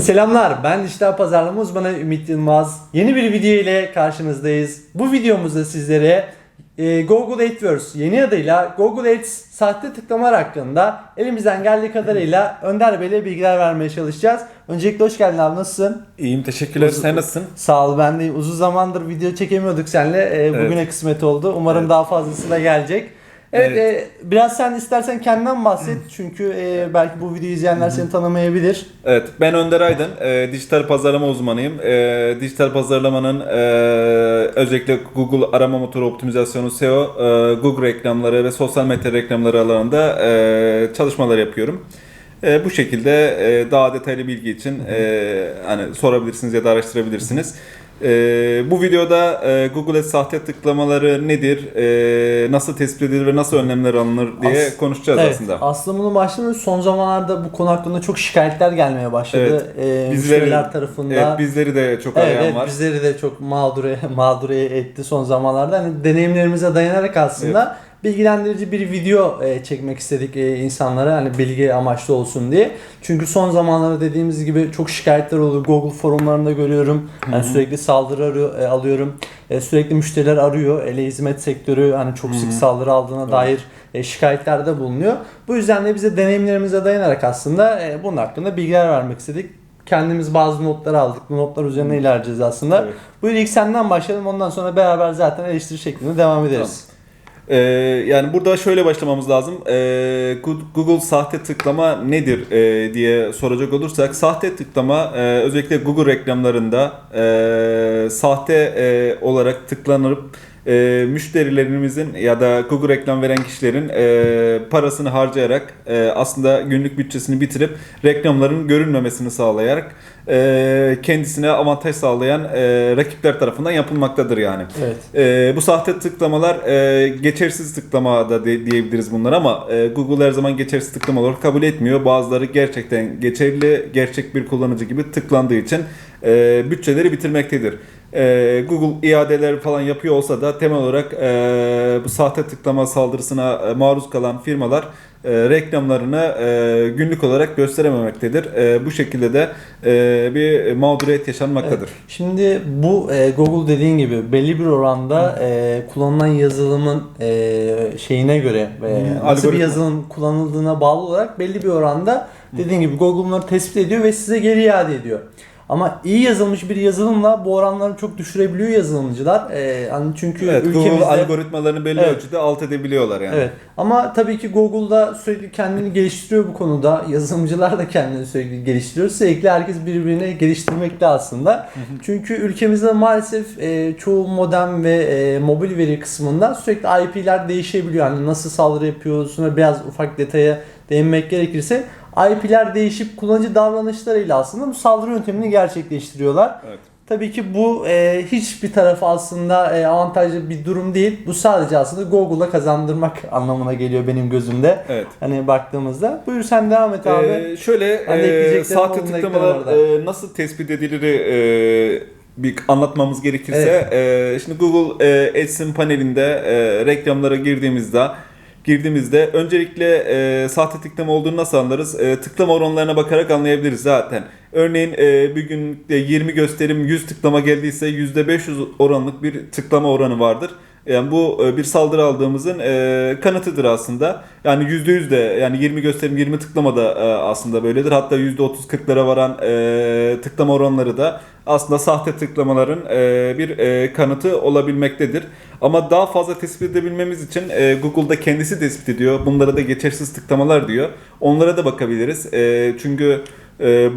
Selamlar, ben dijital pazarlama uzmanı Ümit Yılmaz. Yeni bir video ile karşınızdayız. Bu videomuzda sizlere e, Google AdWords yeni adıyla Google Ads sahte tıklamalar hakkında elimizden geldiği kadarıyla Önder Bey'le bilgiler vermeye çalışacağız. Öncelikle hoş geldin abi, nasılsın? İyiyim teşekkürler. Sen nasılsın? Sağ ol, ben de uzun zamandır video çekemiyorduk seninle. E, bugüne kısmet oldu. Umarım Evet. daha fazlası da gelecek. Evet, Evet. e, biraz sen istersen kendinden bahset. Çünkü e, belki bu videoyu izleyenler seni tanımayabilir. Evet ben Önder Aydın. Ee, dijital pazarlama uzmanıyım. Ee, dijital pazarlamanın ee, özellikle Google arama motoru optimizasyonu SEO, ee, Google reklamları ve sosyal medya reklamları alanında ee, çalışmalar yapıyorum. Ee, bu şekilde ee, daha detaylı bilgi için ee, hani sorabilirsiniz ya da araştırabilirsiniz. Ee, bu videoda ee, Google Ads sahte tıklamaları nedir, ee, nasıl tespit edilir ve nasıl önlemler alınır diye As- konuşacağız Evet, aslında. aslında bunu başlamıyoruz. Son zamanlarda bu konu hakkında çok şikayetler gelmeye başladı. Ee, müşteriler tarafında. Evet, bizleri de çok Evet, arayan evet, var. bizleri de çok mağdur mağdur etti son zamanlarda. Hani deneyimlerimize dayanarak aslında bilgilendirici bir video e, çekmek istedik e, insanlara hani bilgi amaçlı olsun diye. Çünkü son zamanlarda dediğimiz gibi çok şikayetler oluyor. Google forumlarında görüyorum. Yani sürekli saldırı arıyor, e, alıyorum. E, sürekli müşteriler arıyor. Ele hizmet sektörü hani çok sık saldırı aldığına dair e, şikayetlerde bulunuyor. Bu yüzden de bize deneyimlerimize dayanarak aslında e, bunun hakkında bilgiler vermek istedik. Kendimiz bazı notlar aldık. Bu notlar üzerine ilerleyeceğiz aslında. Evet. Buyur ilk senden başlayalım. Ondan sonra beraber zaten eleştiri şeklinde devam ederiz. Ee, yani burada şöyle başlamamız lazım. Ee, Google sahte tıklama nedir ee, diye soracak olursak, sahte tıklama ee, özellikle Google reklamlarında ee, sahte ee, olarak tıklanıp ee, müşterilerimizin ya da Google reklam veren kişilerin ee, parasını harcayarak ee, aslında günlük bütçesini bitirip reklamların görünmemesini sağlayarak ee, kendisine avantaj sağlayan ee, rakipler tarafından yapılmaktadır yani. Evet. Ee, bu sahte tıklamalar e, geçersiz tıklama da de- diyebiliriz bunlar ama e, Google her zaman geçersiz tıklama olarak kabul etmiyor. Bazıları gerçekten geçerli, gerçek bir kullanıcı gibi tıklandığı için e, bütçeleri bitirmektedir. E, Google iadeler falan yapıyor olsa da temel olarak e, bu sahte tıklama saldırısına e, maruz kalan firmalar e, reklamlarını e, günlük olarak gösterememektedir. E, bu şekilde de e, bir mağduriyet yaşanmaktadır. Şimdi bu e, Google dediğin gibi belli bir oranda e, kullanılan yazılımın e, şeyine göre ve nasıl bir yazılım kullanıldığına bağlı olarak belli bir oranda dediğin gibi Google bunları tespit ediyor ve size geri iade ediyor. Ama iyi yazılmış bir yazılımla bu oranları çok düşürebiliyor yazılımcılar. E, hani çünkü Evet, Google ülkemizde algoritmalarını belli Evet. ölçüde alt edebiliyorlar yani. Evet. Ama tabii ki Google'da sürekli kendini geliştiriyor bu konuda. Yazılımcılar da kendini sürekli geliştiriyor. Sürekli herkes birbirini geliştirmekte aslında. Çünkü ülkemizde maalesef e, çoğu modem ve e, mobil veri kısmında sürekli IP'ler değişebiliyor. Hani nasıl saldırı yapıyorsun biraz ufak detaya değinmek gerekirse IP'ler değişip kullanıcı davranışlarıyla aslında bu saldırı yöntemini gerçekleştiriyorlar. Evet. Tabii ki bu e, hiçbir tarafı aslında e, avantajlı bir durum değil. Bu sadece aslında Google'a kazandırmak anlamına geliyor benim gözümde. Evet. Hani baktığımızda. Buyur sen devam et abi. Ee, şöyle de e, sahte tıklamalar e, nasıl tespit edilir e, bir anlatmamız gerekirse e, şimdi Google e, AdSense panelinde e, reklamlara girdiğimizde girdiğimizde öncelikle e, sahte tıklama olduğunu nasıl anlarız? E, tıklama oranlarına bakarak anlayabiliriz zaten. Örneğin e, bir gün de 20 gösterim 100 tıklama geldiyse %500 oranlık bir tıklama oranı vardır. Yani bu e, bir saldırı aldığımızın e, kanıtıdır aslında. Yani %100 de yani 20 gösterim 20 tıklama da e, aslında böyledir. Hatta %30-40'lara varan tıklama oranları da aslında sahte tıklamaların bir kanıtı olabilmektedir. Ama daha fazla tespit edebilmemiz için Google'da kendisi tespit ediyor. Bunlara da geçersiz tıklamalar diyor. Onlara da bakabiliriz. Çünkü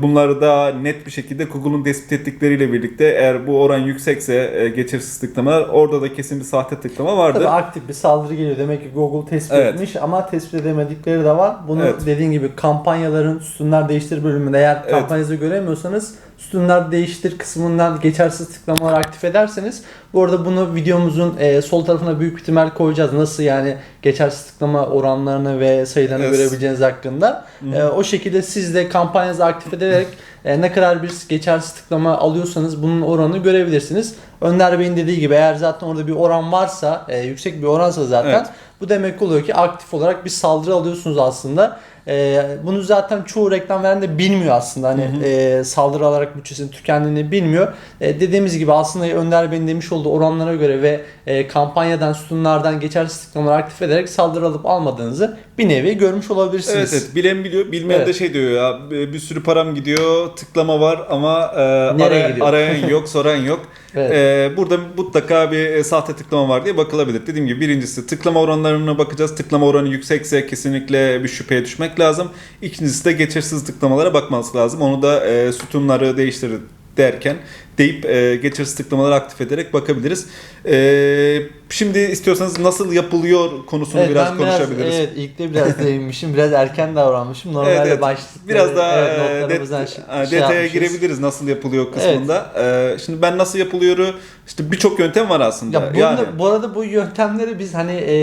bunları da net bir şekilde Google'un tespit ettikleriyle birlikte eğer bu oran yüksekse e, geçersiz tıklama orada da kesin bir sahte tıklama vardır. Tabii aktif bir saldırı geliyor. Demek ki Google tespit Evet. etmiş ama tespit edemedikleri de var. Bunu Evet. dediğin gibi kampanyaların sütunlar değiştir bölümünde eğer Evet. kampanyanızı göremiyorsanız sütunlar değiştir kısmından geçersiz tıklamaları aktif ederseniz bu arada bunu videomuzun e, sol tarafına büyük ihtimal koyacağız. Nasıl yani geçersiz tıklama oranlarını ve sayılarını Evet. görebileceğiniz hakkında. E, o şekilde siz de kampanyanızı aktif ederek e, ne kadar bir geçersiz tıklama alıyorsanız bunun oranını görebilirsiniz. Önder Bey'in dediği gibi eğer zaten orada bir oran varsa, e, yüksek bir oransa zaten Evet. Bu demek oluyor ki aktif olarak bir saldırı alıyorsunuz aslında. Ee, bunu zaten çoğu reklam veren de bilmiyor aslında. Hani e, saldırı alarak bütçesinin tükendiğini bilmiyor. E, dediğimiz gibi aslında Önder Bey'in demiş olduğu oranlara göre ve e, kampanyadan, sütunlardan geçersiz tıklamaları aktif ederek saldırı alıp almadığınızı bir nevi görmüş olabilirsiniz. Evet evet bilen biliyor bilmeyen de Evet. şey diyor ya bir sürü param gidiyor tıklama var ama e, Nereye gidiyor? arayan yok soran yok. Evet. E, burada mutlaka bir e, sahte tıklama var diye bakılabilir. Dediğim gibi birincisi tıklama oranlarına bakacağız. Tıklama oranı yüksekse kesinlikle bir şüpheye düşmek lazım. İkincisi de geçersiz tıklamalara bakması lazım. Onu da e, sütunları değiştirir derken deyip e, geçersiz tıklamaları aktif ederek bakabiliriz. E, şimdi istiyorsanız nasıl yapılıyor konusunu Evet, biraz ben biraz, konuşabiliriz. evet ilk de biraz değinmişim. Biraz erken davranmışım. Normalde Evet, evet. başlıkları- Biraz daha evet, e, det- şey- detaya yapmışız. girebiliriz nasıl yapılıyor kısmında. E, şimdi ben nasıl yapılıyoru işte birçok yöntem var aslında. Ya bunu yani bu arada bu yöntemleri biz hani e,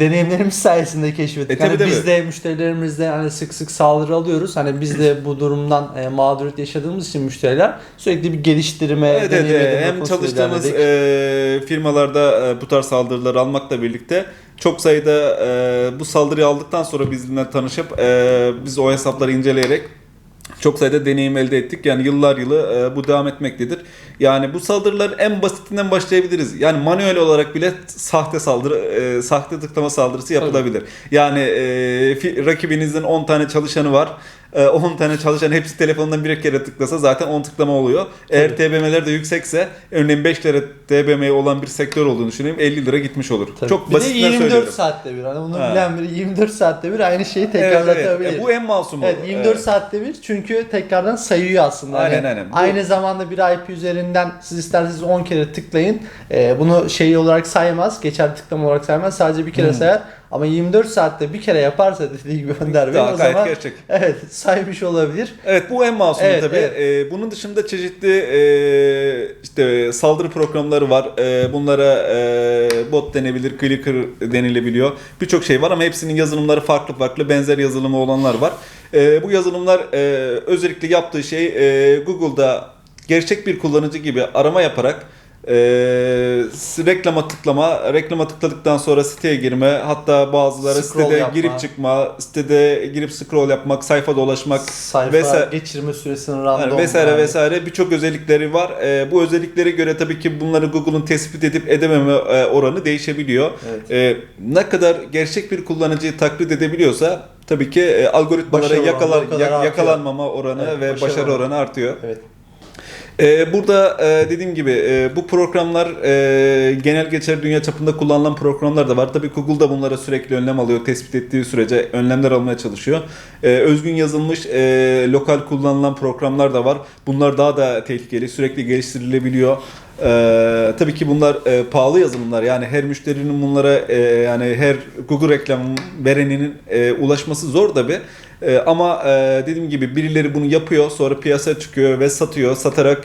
deneyimlerimiz sayesinde keşfettik. E, hani tabii. biz de müşterilerimizle hani sık sık saldırı alıyoruz. Hani biz de bu durumdan e, mağduriyet yaşadığımız için müşteriler sürekli bir geliştirme, Evet, evet, deneyim edinme hem çalıştığımız e, firmalarda e, bu tarz saldırıları almakla birlikte çok sayıda e, bu saldırıyı aldıktan sonra bizimle tanışıp e, biz o hesapları inceleyerek çok sayıda deneyim elde ettik. Yani yıllar yılı e, bu devam etmektedir. Yani bu saldırılar en basitinden başlayabiliriz. Yani manuel olarak bile sahte saldırı, e, sahte tıklama saldırısı yapılabilir. Yani e, rakibinizin 10 tane çalışanı var. E, 10 tane çalışan hepsi telefonundan bir kere tıklasa zaten 10 tıklama oluyor. Eğer TBM'ler de yüksekse örneğin 5 lira TBM olan bir sektör olduğunu düşüneyim 50 lira gitmiş olur. Tabii. Çok bir de basitinden 24 söylüyorum. saatte bir. Hani bunu Ha. bilen biri 24 saatte bir aynı şeyi Evet, evet. tekrarlatabilir. E, bu en masumu. Evet 24 E, saatte bir çünkü tekrardan sayıyor aslında. Hani Aynen, aynen. Bu- Aynı zamanda bir IP üzerinden siz isterseniz 10 kere tıklayın. Ee, bunu şey olarak saymaz. Geçer tıklama olarak saymaz. Sadece bir kere Hmm. sayar. Ama 24 saatte bir kere yaparsa dediği gibi Önder Bey o zaman gerçek. evet saymış olabilir. Evet bu en masumu Evet, tabii. evet. Ee, bunun dışında çeşitli e, işte saldırı programları var. E, bunlara e, bot denebilir, clicker denilebiliyor. Birçok şey var ama hepsinin yazılımları farklı farklı benzer yazılımı olanlar var. E, bu yazılımlar e, özellikle yaptığı şey e, Google'da gerçek bir kullanıcı gibi arama yaparak e, reklama tıklama, reklama tıkladıktan sonra siteye girme, hatta bazıları Scroll sitede yapma. girip çıkma, sitede girip scroll yapmak, sayfa dolaşmak, Sayfa vesaire- geçirme süresinin random. yani vesaire yani. vesaire birçok özellikleri var. Ee, bu özelliklere göre tabii ki bunları Google'un tespit edip edememe e, oranı değişebiliyor. Evet. Ee, ne kadar gerçek bir kullanıcıyı taklit edebiliyorsa tabii ki e, algoritmalara Başarı oranı yakalan, o kadar ya- artıyor. yakalanmama oranı Evet, ve başarı başarı oranı. oranı artıyor. Evet. Ee, burada e, dediğim gibi e, bu programlar e, genel geçer dünya çapında kullanılan programlar da var. Tabii Google da bunlara sürekli önlem alıyor. Tespit ettiği sürece önlemler almaya çalışıyor. Özgün yazılmış lokal kullanılan programlar da var. Bunlar daha da tehlikeli. Sürekli geliştirilebiliyor. E, tabii ki bunlar e, pahalı yazılımlar. Yani her müşterinin bunlara e, yani her Google reklam vereninin e, ulaşması zor tabii. E, ama e, dediğim gibi birileri bunu yapıyor sonra piyasaya çıkıyor ve satıyor. Satarak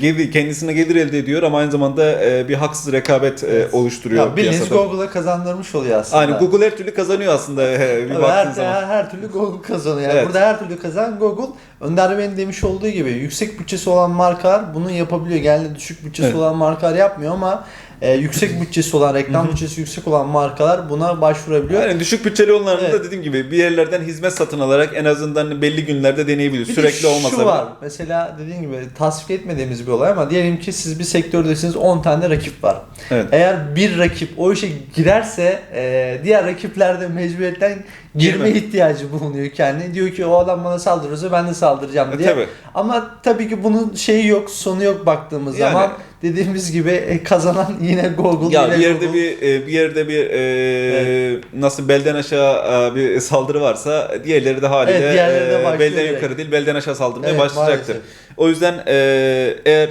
gelir, kendisine gelir elde ediyor ama aynı zamanda e, bir haksız rekabet e, oluşturuyor Ya bildiğiniz. Google'a kazandırmış oluyor aslında. Aynen Google her türlü kazanıyor aslında e, bir baktığın her, zaman. her, her türlü Google kazanıyor. Yani Evet. Burada her türlü kazanan Google. Önder Bey'in demiş olduğu gibi yüksek bütçesi olan markalar bunu yapabiliyor. Genelde düşük bütçesi Evet. olan markalar yapmıyor ama e, yüksek bütçesi olan, reklam bütçesi yüksek olan markalar buna başvurabiliyor. Yani düşük bütçeli olanların Evet. da dediğim gibi bir yerlerden hizmet satın alarak en azından belli günlerde deneyebilir. Bir de Sürekli olmasa şu bile. var. Mesela dediğim gibi tasvip etmediğimiz bir olay ama diyelim ki siz bir sektördesiniz 10 tane rakip var. Evet. Eğer bir rakip o işe girerse e, diğer rakipler de mecburiyetten girme Girme. ihtiyacı bulunuyor kendine. Diyor ki o adam bana saldırırsa ben de saldıracağım E, diye. tabii. Ama tabii ki bunun şeyi yok, sonu yok baktığımız Yani- zaman. Dediğimiz gibi e, kazanan yine Google. Ya yine bir yerde Google. bir e, bir yerde bir e, nasıl belden aşağı e, bir saldırı varsa diğerleri de haliyle Evet, diğerleri de e, belden yukarı değil belden aşağı saldırmaya Evet, başlayacaktır. maalesef. O yüzden e, eğer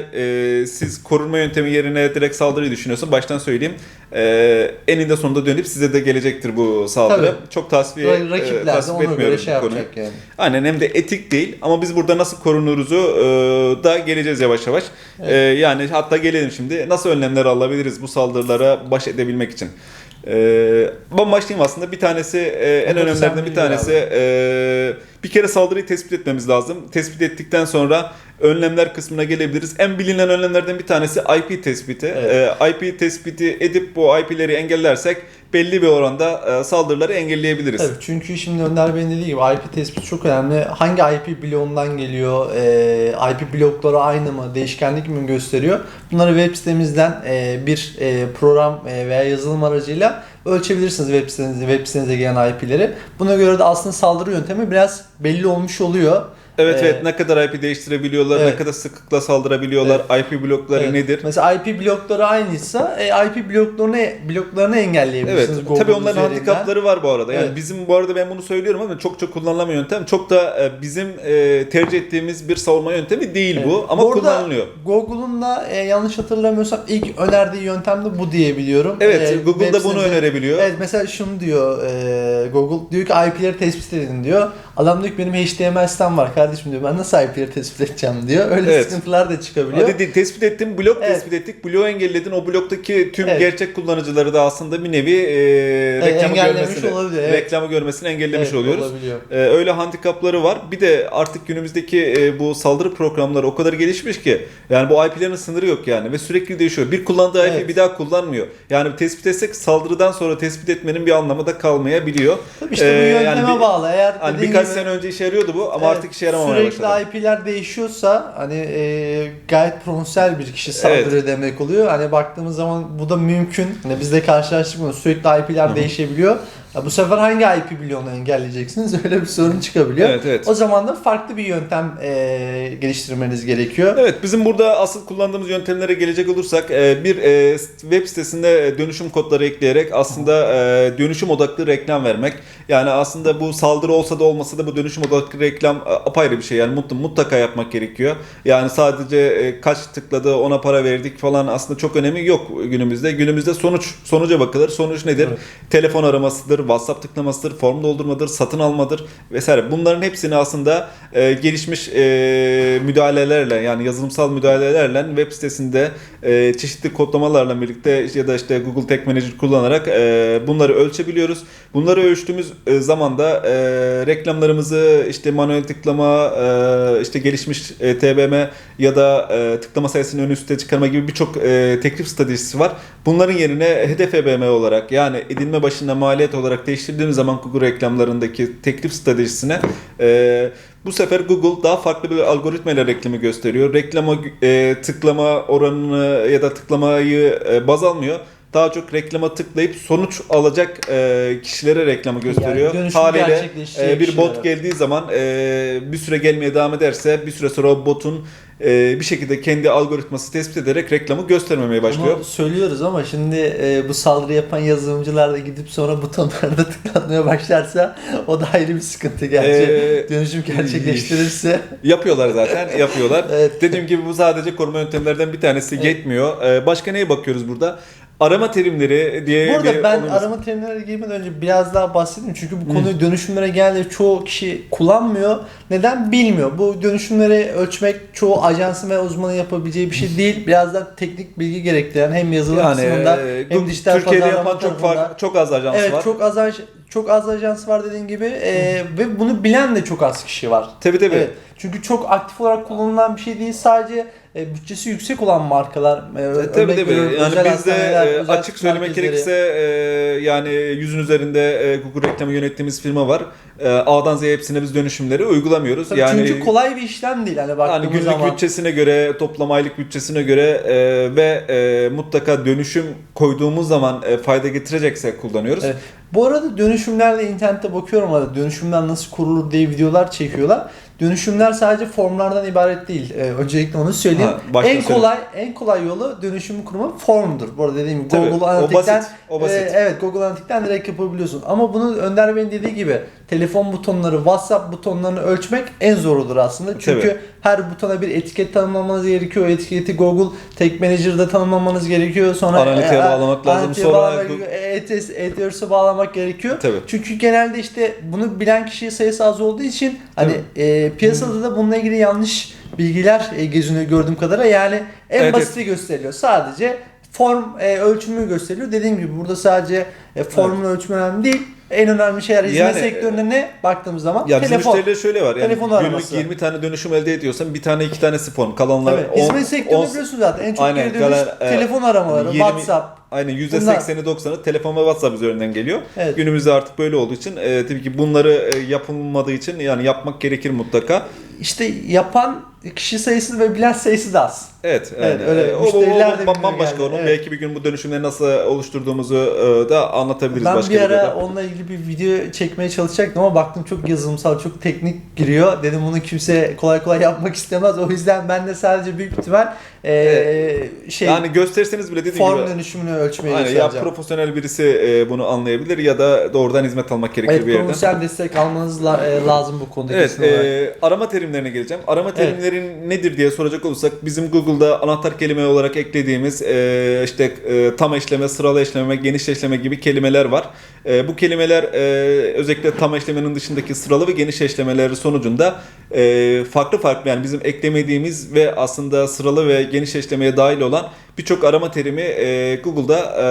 e, siz korunma yöntemi yerine direkt saldırıyı düşünüyorsa baştan söyleyeyim e, eninde sonunda dönüp size de gelecektir bu saldırı. Tabii. çok tasfiye Ra- e, Rakipler de tasvip ona göre etmiyorum şey bu konuyu. yapacak yani. Aynen hem de etik değil ama biz burada nasıl korunuruzu e, da geleceğiz yavaş yavaş. E, yani hatta gelelim şimdi nasıl önlemler alabiliriz bu saldırılara baş edebilmek için. E, ben başlayayım aslında bir tanesi e, en önemlilerden bir tanesi e, Bir kere saldırıyı tespit etmemiz lazım. Tespit ettikten sonra önlemler kısmına gelebiliriz. En bilinen önlemlerden bir tanesi IP tespiti. Evet. Ee, IP tespiti edip bu IP'leri engellersek belli bir oranda e, saldırıları engelleyebiliriz. Tabii çünkü şimdi Önder Bey'in dediği gibi IP tespiti çok önemli. Hangi IP bloğundan geliyor? Ee, IP blokları aynı mı? Değişkenlik mi gösteriyor? Bunları web sitemizden e, bir e, program e, veya yazılım aracıyla ölçebilirsiniz web sitenize, web sitenize gelen IP'leri. Buna göre de aslında saldırı yöntemi biraz belli olmuş oluyor. Evet Ee, evet ne kadar IP değiştirebiliyorlar, Evet. ne kadar sıklıkla saldırabiliyorlar, IP blokları Evet. nedir? Mesela IP blokları aynıysa e, IP bloklarını bloklarını Evet. engelleyebilirsiniz. Google Tabii onların üzerinden. handikapları var bu arada. Yani Evet. bizim bu arada ben bunu söylüyorum ama çok çok kullanılan yöntem. Çok da e, bizim e, tercih ettiğimiz bir savunma yöntemi değil Evet. bu ama Bu kullanılıyor. Google'un da e, yanlış hatırlamıyorsam ilk önerdiği yöntem de bu diye biliyorum. Evet, E, Google da bunu önerebiliyor. Evet mesela şunu diyor e, Google diyor ki IP'leri tespit edin diyor. Adam diyor ki benim HTML sitem var kardeşim diyor. Ben nasıl IP'leri tespit edeceğim diyor. Öyle Evet. sıkıntılar da çıkabiliyor. Hadi tespit ettim, blok Evet. tespit ettik, bloğu engelledin. O bloktaki tüm Evet. gerçek kullanıcıları da aslında bir nevi e, reklamı görmesini, olabilir, evet. reklamı görmesini engellemiş Evet, oluyoruz. olabiliyor. Ee, öyle handikapları var. Bir de artık günümüzdeki e, bu saldırı programları o kadar gelişmiş ki yani bu IP'lerin sınırı yok yani ve sürekli değişiyor. Bir kullandığı IP Evet. bir daha kullanmıyor. Yani tespit etsek saldırıdan sonra tespit etmenin bir anlamı da kalmayabiliyor. Tabii işte Ee, bu yönteme yani bir- bağlı. Eğer Hani birkaç gibi- sene önce işe yarıyordu bu ama Evet, artık işe yaramamaya Sürekli başladı. IP'ler değişiyorsa hani e, gayet profesyonel bir kişi saldırıyor demek oluyor. Hani baktığımız zaman bu da mümkün. Hani bizde karşılaştık bunu. Sürekli IP'ler değişebiliyor. Ya bu sefer hangi IP bloğunu engelleyeceksiniz? Öyle bir sorun çıkabiliyor. Evet, evet. O zaman da farklı bir yöntem e, geliştirmeniz gerekiyor. Evet bizim burada asıl kullandığımız yöntemlere gelecek olursak e, bir e, web sitesinde dönüşüm kodları ekleyerek aslında e, dönüşüm odaklı reklam vermek. Yani aslında bu saldırı olsa da olmasa da bu dönüşüm odaklı reklam e, apayrı bir şey. Yani mut- mutlaka yapmak gerekiyor. Yani sadece e, kaç tıkladı ona para verdik falan aslında çok önemi yok günümüzde. Günümüzde sonuç sonuca bakılır. Sonuç nedir? Evet. Telefon aramasıdır, WhatsApp tıklamasıdır, form doldurmadır, satın almadır vesaire. Bunların hepsini aslında e, gelişmiş e, müdahalelerle yani yazılımsal müdahalelerle web sitesinde e, çeşitli kodlamalarla birlikte ya da işte Google Tag Manager kullanarak e, bunları ölçebiliyoruz. Bunları ölçtüğümüz e, zaman da e, reklamlarımızı işte manuel tıklama, e, işte gelişmiş e, TBM ya da e, tıklama sayısını ön üste çıkarma gibi birçok e, teklif stratejisi var. Bunların yerine hedef EBM olarak yani edinme başına maliyet olarak değiştirdiğimiz zaman Google reklamlarındaki teklif stratejisine e, bu sefer Google daha farklı bir algoritma ile reklamı gösteriyor. Reklama e, tıklama oranını ya da tıklamayı e, baz almıyor. Daha çok reklama tıklayıp sonuç alacak e, kişilere reklamı gösteriyor. Yani Haliyle e, bir kişilere. bot geldiği zaman e, bir süre gelmeye devam ederse bir süre sonra o botun e, bir şekilde kendi algoritması tespit ederek reklamı göstermemeye başlıyor. Bunu söylüyoruz ama şimdi e, bu saldırı yapan yazılımcılar da gidip sonra butonlarda tıklatmaya başlarsa o da ayrı bir sıkıntı gerçi. Ee, Dönüşüm gerçekleştirirse. Yapıyorlar zaten, yapıyorlar. Evet. Dediğim gibi bu sadece koruma yöntemlerden bir tanesi Evet. yetmiyor. Ee, başka neye bakıyoruz burada? Arama terimleri diye Bu arada bir ben konumuz- arama terimlerine girmeden önce biraz daha bahsedeyim. Çünkü bu konuyu dönüşümlere genelde çoğu kişi kullanmıyor. Neden bilmiyor. Bu dönüşümleri ölçmek çoğu ajansın ve uzmanın yapabileceği bir şey değil. Biraz da teknik bilgi gerektiren hem yazılım yani kısmında e, hem dijital Türkiye'de yapan çok fark, çok az ajans Evet var. çok az aj- çok az ajans var dediğin gibi Ee, ve bunu bilen de çok az kişi var. Tabii tabii. Evet. Çünkü çok aktif olarak kullanılan bir şey değil. Sadece e, bütçesi yüksek olan markalar. E, E, Tabii tabii. Yani bizde e, açık söylemek gerekirse e, yani yüzün üzerinde e, Google reklamı yönettiğimiz firma var. E, A'dan Z'ye hepsine biz dönüşümleri uygulamıyoruz. Tabii yani çünkü kolay bir işlem değil hani Yani baktığımız günlük zaman. bütçesine göre, toplam aylık bütçesine göre e, ve e, mutlaka dönüşüm koyduğumuz zaman e, fayda getirecekse kullanıyoruz. Evet. Bu arada dönüşümlerle internette bakıyorum arada dönüşümler nasıl kurulur diye videolar çekiyorlar. Dönüşümler sadece formlardan ibaret değil. Ee, öncelikle onu söyleyeyim. Ha, en kolay en kolay yolu dönüşümü kurma formdur. Bu arada dediğim gibi Tabii, Google o Analytics'ten basit, o basit. e, evet Google Analytics'ten direkt yapabiliyorsun. Ama bunu Önder Bey'in dediği gibi telefon butonları, WhatsApp butonlarını ölçmek en zorudur aslında. Çünkü Tabii. her butona bir etiket tanımlamanız gerekiyor. O etiketi Google Tag Manager'da tanımlamanız gerekiyor. Sonra Analitiğe e, bağlamak lazım. Sonra ETS'e bağlamak gerekiyor. Tabii. Çünkü genelde işte bunu bilen kişi sayısı az olduğu için hani e, piyasada da bununla ilgili yanlış bilgiler e, geziniyor gördüğüm kadarıyla. Yani en Evet, basiti gösteriliyor. Sadece form e, ölçümü gösteriyor. Dediğim gibi burada sadece e, formun ölçümü önemli değil. En önemli şeyler hizmet Yani, sektöründe ne baktığımız zaman Ya bizim telefon. müşteriler şöyle var. Yani Telefon günlük araması. 20 tane dönüşüm elde ediyorsan bir tane iki tane spon. Kalanlar Tabii. Hizmet sektöründe biliyorsun zaten en çok Aynen, geri dönüş kalan, telefon aramaları, 20 WhatsApp. Aynen %80'i 90'ı telefon ve WhatsApp üzerinden geliyor. Evet. Günümüzde artık böyle olduğu için e, tabii ki bunları e, yapılmadığı için yani yapmak gerekir mutlaka. İşte yapan kişi sayısı ve bilen sayısı da az. Evet. Evet, yani, öyle. e, o, o, Müşteriler o de bilmiyor bambaşka yani, onun. evet. Belki bir gün bu dönüşümleri nasıl oluşturduğumuzu e, da anlatabiliriz Ben başka bir ara videoda. onunla ilgili bir video çekmeye çalışacaktım ama baktım çok yazılımsal, çok teknik giriyor. Dedim bunu kimse kolay kolay yapmak istemez. O yüzden ben de sadece büyük ihtimal eee, şey yani gösterseniz bile dediğim form gibi dönüşümünü ölçmeye Aynen, ya profesyonel birisi e, bunu anlayabilir ya da doğrudan hizmet almak gerekir Evet, bir yerden. profesyonel destek almanız la- e, lazım bu konuda Evet, e, arama terimlerine geleceğim. Arama terimlerin nedir diye soracak olursak bizim Google'da anahtar kelime olarak eklediğimiz e, işte e, tam eşleme, sıralı eşleme, geniş eşleme gibi kelimeler var. E, bu kelimeler e, özellikle tam eşlemenin dışındaki sıralı ve geniş eşlemeleri sonucunda e, farklı farklı yani bizim eklemediğimiz ve aslında sıralı ve geniş eşlemeye dahil olan birçok arama terimi e, Google'da e,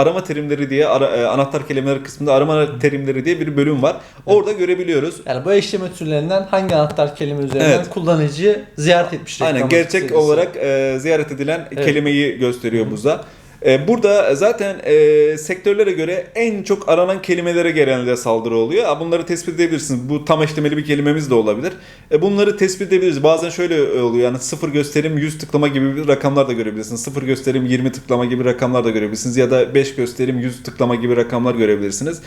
arama terimleri diye ara- e, anahtar kelimeler kısmında arama terimleri diye bir bölüm var. Orada görebiliyoruz. Yani bu eşleme türlerinden hangi anahtar kelime üzerinden Evet. kullanıcı ziyaret etmiş Aynen gerçek olarak e, ziyaret edilen Evet. kelimeyi gösteriyor buza. E, burada zaten e, sektörlere göre en çok aranan kelimelere genelde saldırı oluyor. Bunları tespit edebilirsiniz. Bu tam eşlemeli bir kelimemiz de olabilir. E, bunları tespit edebiliriz. Bazen şöyle oluyor yani sıfır gösterim 100 tıklama gibi bir rakamlar da görebilirsiniz. Sıfır gösterim 20 tıklama gibi rakamlar da görebilirsiniz. Ya da 5 gösterim 100 tıklama gibi rakamlar görebilirsiniz.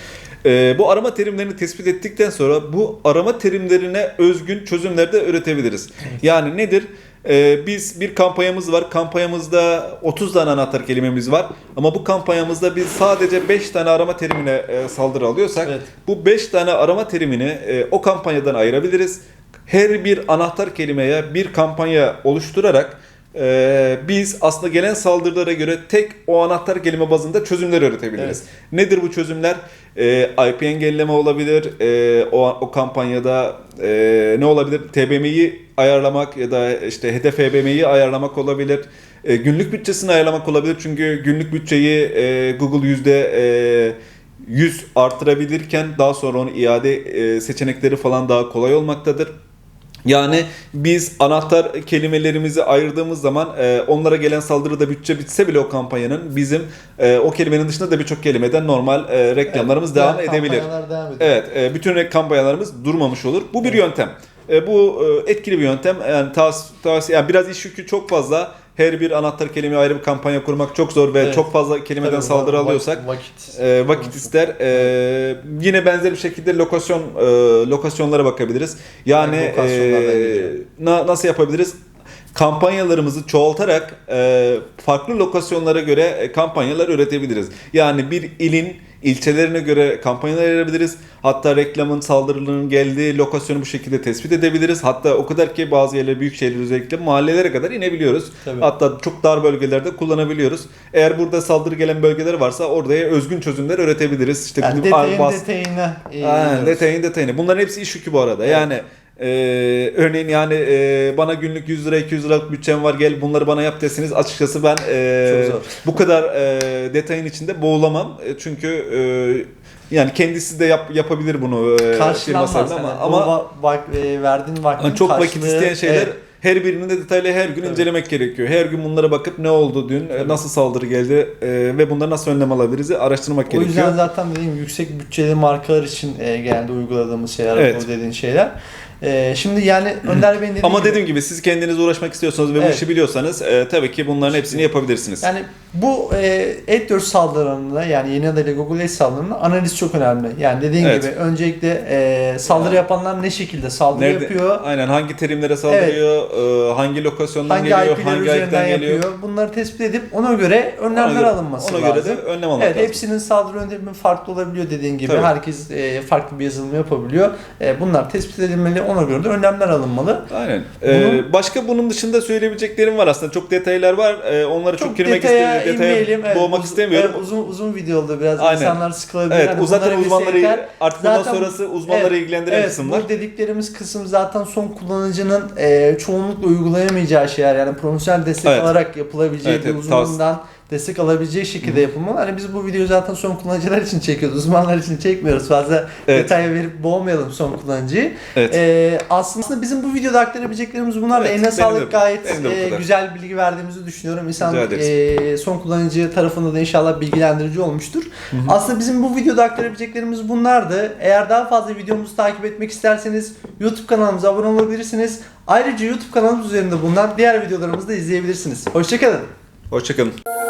E, bu arama terimlerini tespit ettikten sonra bu arama terimlerine özgün çözümler de üretebiliriz. Yani nedir? Ee, biz bir kampanyamız var. Kampanyamızda 30 tane anahtar kelimemiz var. Ama bu kampanyamızda biz sadece 5 tane arama terimine e, saldırı alıyorsak Evet. bu 5 tane arama terimini e, o kampanyadan ayırabiliriz. Her bir anahtar kelimeye bir kampanya oluşturarak e, biz aslında gelen saldırılara göre tek o anahtar kelime bazında çözümler üretebiliriz. Nedir bu çözümler? E, IP engelleme olabilir. E, o, o kampanyada e, ne olabilir? TBM'yi ayarlamak ya da işte hedef HBM'yi ayarlamak olabilir. E, günlük bütçesini ayarlamak olabilir. Çünkü günlük bütçeyi e, Google yüzde e, 100 artırabilirken daha sonra onu iade e, seçenekleri falan daha kolay olmaktadır. Yani biz anahtar kelimelerimizi ayırdığımız zaman e, onlara gelen saldırıda bütçe bitse bile o kampanyanın bizim e, o kelimenin dışında da birçok kelimeden normal e, reklamlarımız Evet, devam edebilir. devam. Evet, e, bütün kampanyalarımız durmamış olur. Bu bir yöntem. E, bu e, etkili bir yöntem. Yani tavs- tavsiye yani biraz iş yükü çok fazla. Her bir anahtar kelimeye ayrı bir kampanya kurmak çok zor ve Evet. çok fazla kelimeden Tabii, saldırı va- alıyorsak vakit, e, vakit ister. E, yine benzer bir şekilde lokasyon e, lokasyonlara bakabiliriz. Yani lokasyonlarla e, na- nasıl yapabiliriz? Kampanyalarımızı çoğaltarak e, farklı lokasyonlara göre e, kampanyalar üretebiliriz. Yani bir ilin ilçelerine göre kampanyalar ayırabiliriz. Hatta reklamın saldırılarının geldiği lokasyonu bu şekilde tespit edebiliriz. Hatta o kadar ki bazı yerler büyük şehirler özellikle mahallelere kadar inebiliyoruz. Tabii. Hatta çok dar bölgelerde kullanabiliyoruz. Eğer burada saldırı gelen bölgeler varsa orada özgün çözümler üretebiliriz. İşte Yani detayın bas- detayına e, detayın detayını. Bunların hepsi iş yükü bu arada. Evet. Yani e, örneğin yani e, bana günlük 100 lira 200 liralık bütçem var gel bunları bana yap deseniz açıkçası ben e, bu kadar e, detayın içinde boğulamam. E, çünkü e, yani kendisi de yap, yapabilir bunu e, karşılanmaz. Ama, ama, ama va- vak- e, verdiğin vaktin yani çok vakit isteyen şeyler Evet. her birinin de detaylı her gün Tabii. incelemek gerekiyor. Her gün bunlara bakıp ne oldu dün, e, Tabii. nasıl saldırı geldi e, ve bunları nasıl önlem alabiliriz araştırmak O gerekiyor. yüzden zaten dediğim yüksek bütçeli markalar için e, genelde uyguladığımız şeyler Evet. o dediğin şeyler. E, şimdi yani Önder Bey'in dediği Ama gibi, dediğim gibi siz kendiniz uğraşmak istiyorsanız ve bu Evet. işi biliyorsanız e, tabii ki bunların hepsini yapabilirsiniz. yani bu e, AdWords saldırılarında yani yeni adıyla Google Ads saldırılarında analiz çok önemli. Yani dediğin Evet. gibi öncelikle e, saldırı yapanlar ne şekilde saldırı Nerede, yapıyor, Aynen hangi terimlere saldırıyor, e, hangi lokasyondan hangi geliyor, IP'ler hangi IP'den geliyor. yapıyor bunları tespit edip ona göre önlemler Ona göre- alınması Ona lazım. göre de önlem almak Evet lazım. hepsinin saldırı yöntemi farklı olabiliyor dediğin gibi. Tabii. Herkes e, farklı bir yazılım yapabiliyor. E, bunlar tespit edilmeli, ona göre de önlemler alınmalı. Aynen. E, Bunu- başka bunun dışında söyleyebileceklerim var aslında. Çok detaylar var. E, onlara çok, girmek detaya iste- detaya inmeyelim. Evet, boğmak uz- istemiyorum. evet, uzun uzun video oldu biraz Aynen. insanlar sıkılabilir. Evet, o zaten uzmanları yeter. artık bundan Zaten- sonrası uzmanları Evet, ilgilendiren evet, kısımlar. Bu dediklerimiz kısım zaten son kullanıcının e, çoğunlukla uygulayamayacağı şeyler. Yani profesyonel destek Evet. alarak yapılabilecek Evet, bir evet, uzmanından destek alabileceği şekilde yapılmalı. Hani biz bu videoyu zaten son kullanıcılar için çekiyoruz. Uzmanlar için çekmiyoruz. Fazla Evet. detaya verip boğmayalım son kullanıcıyı. Evet. Ee, aslında bizim bu videoda aktarabileceklerimiz bunlar da Evet, eline benim de- sağlık gayet de bu e, güzel bilgi verdiğimizi düşünüyorum. İnsan e, son kullanıcı tarafında da inşallah bilgilendirici olmuştur. Aslında bizim bu videoda aktarabileceklerimiz bunlardı. Eğer daha fazla videomuzu takip etmek isterseniz YouTube kanalımıza abone olabilirsiniz. Ayrıca YouTube kanalımız üzerinde bulunan diğer videolarımızı da izleyebilirsiniz. Hoşçakalın. Hoşçakalın.